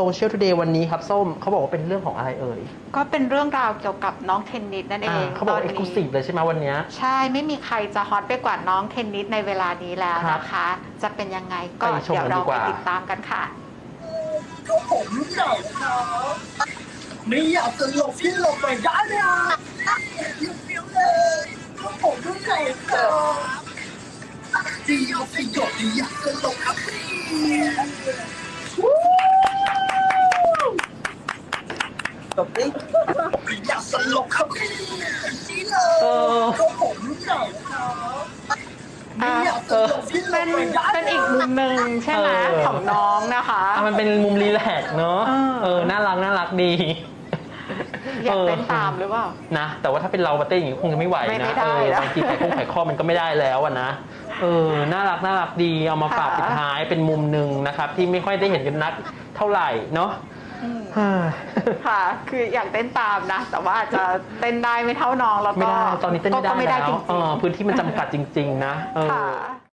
โซเชียลทูเดย์วันนี้ครับส้มเขาบอกว่าเป็นเรื่องของอะไรเอ่ยก็เป็นเรื่องราวเกี่ยวกับน้องเทนนิสนั่นเออ่างเขาบอกตนเอ็กซ์คลูนี้ซีฟเลยใช่ไหมวันเนี้ยใช่ไม่มีใครจะฮอตไปกว่าน้องเทนนิสในเวลานี้แล้วครับนะคะ จะเป็นยังไงก็ไปชมเดี๋ยวกันเราดีกไปว่าติดตามกันค่ะก็ผมเหงาครับไม่อยากจะหลบที่หลบไปได้เลยอะอยู่เฟี้ยวเลยก็ผมเหงาครับเดียวสิหยดอยากจะหลบ ครับจบดิอยากจะหลบครับนี่เลเอยอก็ผมเหงาครับไม่อยากจะหลบที่หลเป็บนไปได้เป็นอีกมุมหนึ่งใช่ไหมเออ ของน้องนะคะ อะมันเป็นมุมรีแลกซ์เนอะเออ เออ น่ารักน่ารักดี อยากเต้นตามหรือเปล่า นะ แต่ว่าถ้าเป็นเรามาเต้นอย่างนี้คงจะไม่ไหวไม่นะได้เออ นะ บางทีไข่คงไข่ข้อมันก็ไม่ได้แล้วอะนะ เออ น่ารักน่ารักดี เอามาฝากค่ะ ปิดท้ายเป็นมุมหนึ่งนะครับ ที่ไม่ค่อยได้เห็นกันนักเท่าไหร่เนาะอืมฮ่า ค่ะ คืออยากเต้นตามนะ แต่ว่าอาจจะเต้นได้ไม่เท่าน้องแล้วก็ไม่ได้ตอนนี้เต้นไม่ได้ก็ไม่ได้แล้จวริงเออพื้นที่มันจำกัดจริง ๆ นะเอๆ อ ค่ะ